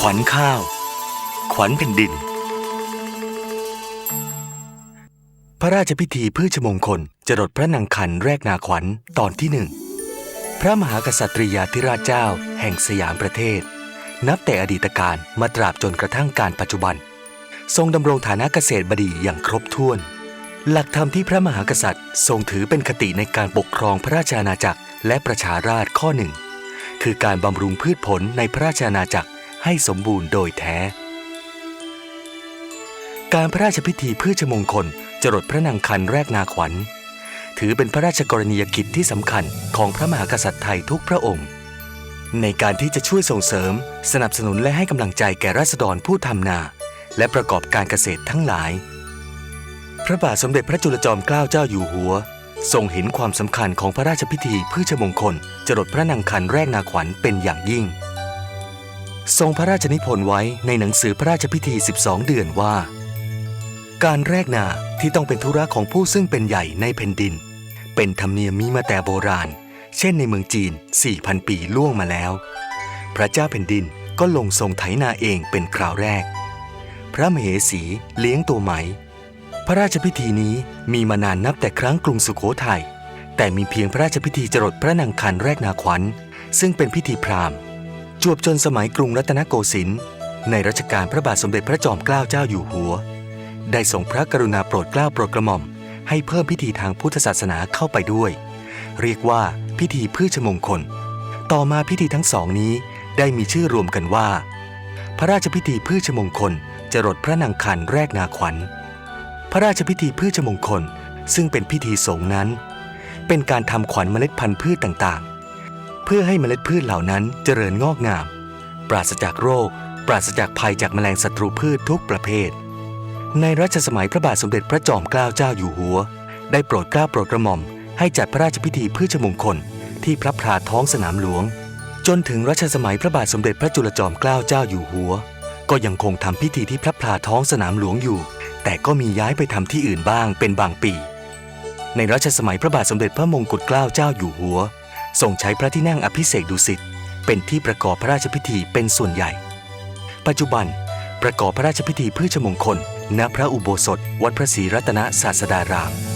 ขวัญข้าว ขวัญแผ่นดิน พระราชพิธีพืชมงคลจรดพระนางคันแรกนาขวัญตอนที่หนึ่ง พระมหากษัตริยาธิราชเจ้าแห่งสยามประเทศ นับแต่อดีตการมาตราบจนกระทั่งการปัจจุบัน ทรงดำรงฐานะเกษตรบดีอย่างครบถ้วน หลักธรรมที่พระมหากษัตริย์ ทรงถือเป็นคติในการปกครองพระราชอาณาจักรและประชาราษฎรข้อหนึ่งคือการบำรุงพืชผลในพระราชอาณาจักร ให้สมบูรณ์โดยแท้ การพระราชพิธีพืชมงคลจรดพระนางคันแรกนาขวัญ ถือเป็นพระราชกรณียกิจที่สำคัญของพระมหากษัตริย์ไทยทุกพระองค์ ในการที่จะช่วยส่งเสริม สนับสนุนและให้กำลังใจแก่ราษฎรผู้ทำนา และประกอบการเกษตรทั้งหลาย พระบาทสมเด็จพระจุลจอมเกล้าเจ้าอยู่หัวทรงเห็นความสำคัญของพระราชพิธีพืชมงคลจรดพระนางคันแรกนาขวัญเป็นอย่างยิ่ง ทรงพระราชนิพนธ์ไว้ในหนังสือพระราชพิธี 12 เดือนว่า การแรกนาที่ต้องเป็นธุระของผู้ซึ่งเป็นใหญ่ในแผ่นดิน เป็นธรรมเนียมมีมาแต่โบราณ เช่นในเมืองจีน 4,000 ปีล่วงมาแล้ว พระเจ้าแผ่นดินก็ลงทรงไถนาเองเป็นคราวแรก พระมเหสีเลี้ยงตัวไหม พระราชพิธีนี้มีมานานนับแต่ครั้งกรุงสุโขทัยแต่มีเพียงพระราชพิธีจรดพระนางคันแรกนาขวัญ ซึ่งเป็นพิธีพราหมณ์ จวบจนสมัยกรุงรัตนโกสินทร์ในรัชกาลพระบาทสมเด็จพระจอมเกล้าเจ้าอยู่หัว ได้ทรงพระกรุณาโปรดเกล้าโปรดกระหม่อม ให้เพิ่มพิธีทางพุทธศาสนาเข้าไปด้วย เรียกว่าพิธีพืชมงคล ต่อมาพิธีทั้งสองนี้ได้มีชื่อรวมกันว่า พระราชพิธีพืชมงคลจรดพระนางคันแรกนาขวัญ พระราชพิธีพืชมงคลซึ่งเป็นพิธีสงนั้น เป็นการทำขวัญเมล็ดพันธุ์พืชต่างๆ เพื่อให้เมล็ดพืชเหล่านั้นเจริญงอกงาม ปราศจากโรค ปราศจากภัยจากแมลงศัตรูพืชทุกประเภท ในรัชสมัยพระบาทสมเด็จพระจอมเกล้าเจ้าอยู่หัว ได้โปรดเกล้าโปรดกระหม่อม ให้จัดพระราชพิธีพืชมงคล ที่พระพลาท้องสนามหลวง จนถึงรัชสมัยพระบาทสมเด็จพระจุลจอมเกล้าเจ้าอยู่หัว ก็ยังคงทำพิธีที่พระพลาท้องสนามหลวงอยู่ แต่ก็มีย้ายไปทำที่อื่นบ้างเป็นบางปี ในรัชสมัยพระบาทสมเด็จพระมงกุฎเกล้าเจ้าอยู่หัว ทรงใช้พระที่นั่งอภิเษกดุสิตเป็นที่ประกอบพระราชพิธีเป็นส่วนใหญ่ ปัจจุบันประกอบพระราชพิธีพืชมงคล ณพระอุโบสถ วัดพระศรีรัตนศาสดาราม